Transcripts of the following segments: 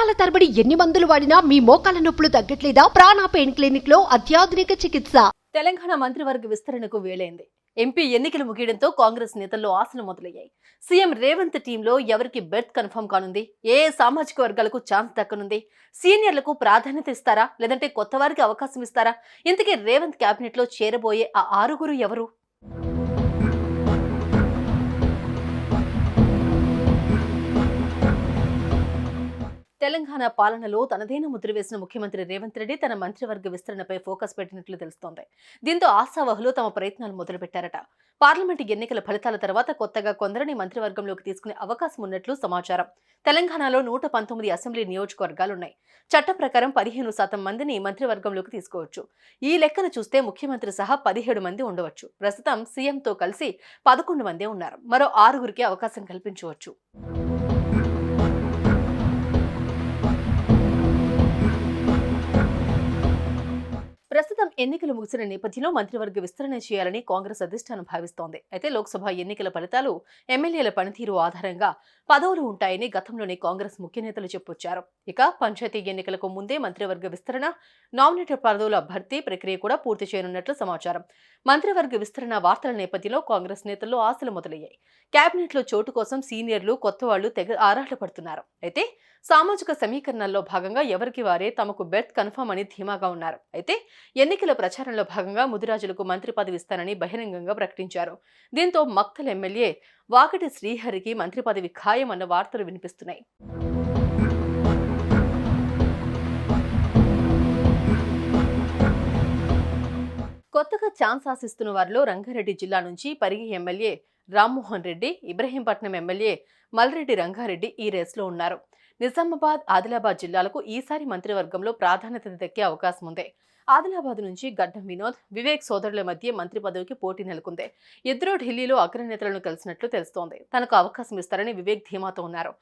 సంవత్సరాల తరబడి ఎన్ని మందులు వాడినా మీ మోకాల నొప్పులు తగ్గట్లేదా? ప్రాణ పెయిన్ క్లినిక్లో అత్యాధునిక చికిత్స. తెలంగాణ మంత్రివర్గ విస్తరణకు వేలైంది. ఎంపీ ఎన్నికలు ముగియడంతో కాంగ్రెస్ నేతల్లో ఆశలు మొదలయ్యాయి. సీఎం రేవంత్ టీంలో ఎవరికి బెర్త్ కన్ఫర్మ్ కానుంది? ఏ ఏ సామాజిక వర్గాలకు ఛాన్స్ దక్కనుంది? సీనియర్లకు ప్రాధాన్యత ఇస్తారా? లేదంటే కొత్త వారికి అవకాశం ఇస్తారా? ఇంతకీ రేవంత్ కేబినెట్లో చేరబోయే ఆ ఆరుగురు ఎవరు? తెలంగాణ పాలనలో తనదైన ముద్ర వేసిన ముఖ్యమంత్రి రేవంత్ రెడ్డి తన మంత్రివర్గ విస్తరణపై ఫోకస్ పెట్టినట్లు తెలుస్తోంది. దీంతో ఆశావహులు తమ ప్రయత్నాలు మొదలుపెట్టారట. పార్లమెంటు ఎన్నికల ఫలితాల తర్వాత కొత్తగా కొందరిని మంత్రివర్గంలోకి తీసుకునే అవకాశం ఉన్నట్లు సమాచారం. తెలంగాణలో నూట పంతొమ్మిది అసెంబ్లీ నియోజకవర్గాలున్నాయి. చట్ట ప్రకారం పదిహేను శాతం మందిని మంత్రివర్గంలోకి తీసుకోవచ్చు. ఈ లెక్కను చూస్తే ముఖ్యమంత్రి సహా పదిహేడు మంది ఉండవచ్చు. ప్రస్తుతం సీఎంతో కలిసి పదకొండు మందే ఉన్నారు. మరో ఆరుగురికి అవకాశం కల్పించవచ్చు. ఎన్నికలు ముగిసిన నేపథ్యంలో మంత్రివర్గ విస్తరణ చేయాలని కాంగ్రెస్ అధిష్టానం భావిస్తోంది. అయితే లోక్సభ ఎన్నికల ఫలితాలు ఎమ్మెల్యేల పనితీరు ఆధారంగా పదవులు ఉంటాయని గతంలోనే కాంగ్రెస్ ముఖ్య నేతలు చెప్పొచ్చారు ఇక పంచాయతీ ఎన్నికలకు ముందే మంత్రివర్గ విస్తరణ నామినేటెడ్ పదవుల భర్తీ ప్రక్రియ కూడా పూర్తి చేయనున్నట్లు సమాచారం. మంత్రివర్గ విస్తరణ వార్తల నేపథ్యంలో కాంగ్రెస్ నేతల్లో ఆశలు మొదలయ్యాయి. కేబినెట్లో చోటు కోసం సీనియర్లు కొత్త వాళ్ళు తెగ ఆరాటపడుతున్నారు. అయితే సామాజిక సమీకరణల్లో భాగంగా ఎవరికి వారే తమకు బెర్త్ కన్ఫర్మ్ అని ధీమాగా ఉన్నారు. అయితే ఎన్నికల ప్రచారంలో భాగంగా ముదిరాజులకు మంత్రి పదవి ఇస్తానని బహిరంగంగా ప్రకటించారు. దీంతో మక్తల్ ఎమ్మెల్యే వాకటి శ్రీహరికి మంత్రి పదవి ఖాయమన్న వార్తలు వినిపిస్తున్నాయి. కొత్తగా ఛాన్స్ ఆశిస్తున్న వారిలో రంగారెడ్డి జిల్లా నుంచి పరిగి ఎమ్మెల్యే రామ్మోహన్ రెడ్డి ఇబ్రహీంపట్నం ఎమ్మెల్యే మల్రెడ్డి రంగారెడ్డి ఈ రేసులో ఉన్నారు. నిజామాబాద్ ఆదిలాబాద్ జిల్లాలకు ఈసారి మంత్రివర్గంలో ప్రాధాన్యత దక్కే అవకాశం ఉంది ఆదిలాబాద్ నుంచి గడ్డం వినోద్ వివేక్ సోదరుల మధ్య మంత్రి పదవికి పోటీ నెలకొంది. ఇద్దరు ఢిల్లీలో అగ్రనేతలను కలిసినట్లు తెలుస్తోంది. తనకు అవకాశం ఇస్తారని వివేక్ ధీమాతో ఉన్నారు.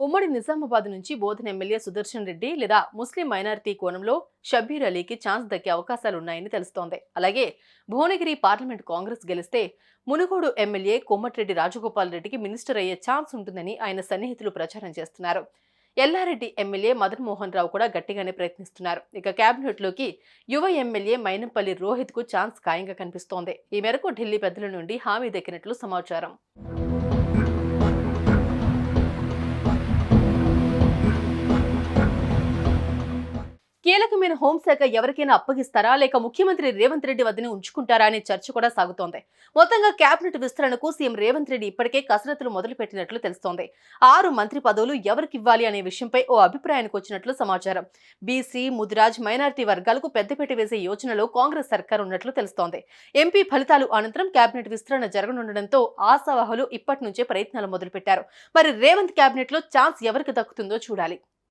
ఉమ్మడి నిజామాబాద్ నుంచి బోధన ఎమ్మెల్యే సుదర్శన్ రెడ్డి లేదా ముస్లిం మైనారిటీ కోణంలో షబ్బీర్ అలీకి ఛాన్స్ దక్కే అవకాశాలున్నాయని తెలుస్తోంది. అలాగే భువనగిరి పార్లమెంట్ కాంగ్రెస్ గెలిస్తే మునుగోడు ఎమ్మెల్యే కొమ్మటిరెడ్డి రాజగోపాల్ రెడ్డికి మినిస్టర్ అయ్యే ఛాన్స్ ఉంటుందని ఆయన సన్నిహితులు ప్రచారం చేస్తున్నారు. ఎల్లారెడ్డి ఎమ్మెల్యే మదన్ మోహన్ రావు కూడా గట్టిగానే ప్రయత్నిస్తున్నారు. ఇక కేబినెట్లోకి యువ ఎమ్మెల్యే మైనంపల్లి రోహిత్కు ఛాన్స్ ఖాయంగా కనిపిస్తోంది. ఈ మేరకు ఢిల్లీ పెద్దల నుండి హామీ దక్కినట్లు సమాచారం. కీలకమైన హోంశాఖ ఎవరికైనా అప్పగిస్తారా? లేక ముఖ్యమంత్రి రేవంత్ రెడ్డి వద్దని ఉంచుకుంటారా? అనే చర్చ కూడా సాగుతోంది. మొత్తంగా కేబినెట్ విస్తరణకు సీఎం రేవంత్ రెడ్డి ఇప్పటికే కసరత్తులు మొదలుపెట్టినట్లు తెలుస్తోంది. ఆరు మంత్రి పదవులు ఎవరికి ఇవ్వాలి అనే విషయంపై ఓ అభిప్రాయానికి వచ్చినట్లు సమాచారం. బీసీ ముదిరాజ్ మైనారిటీ వర్గాలకు పెద్దపీట వేసే యోచనలో కాంగ్రెస్ సర్కార్ ఉన్నట్లు తెలుస్తోంది. ఎంపీ ఫలితాలు అనంతరం కేబినెట్ విస్తరణ జరగనుండడంతో ఆశావాహులు ఇప్పటి నుంచే ప్రయత్నాలు మొదలుపెట్టారు. మరి రేవంత్ కేబినెట్లో ఛాన్స్ ఎవరికి దక్కుతుందో చూడాలి.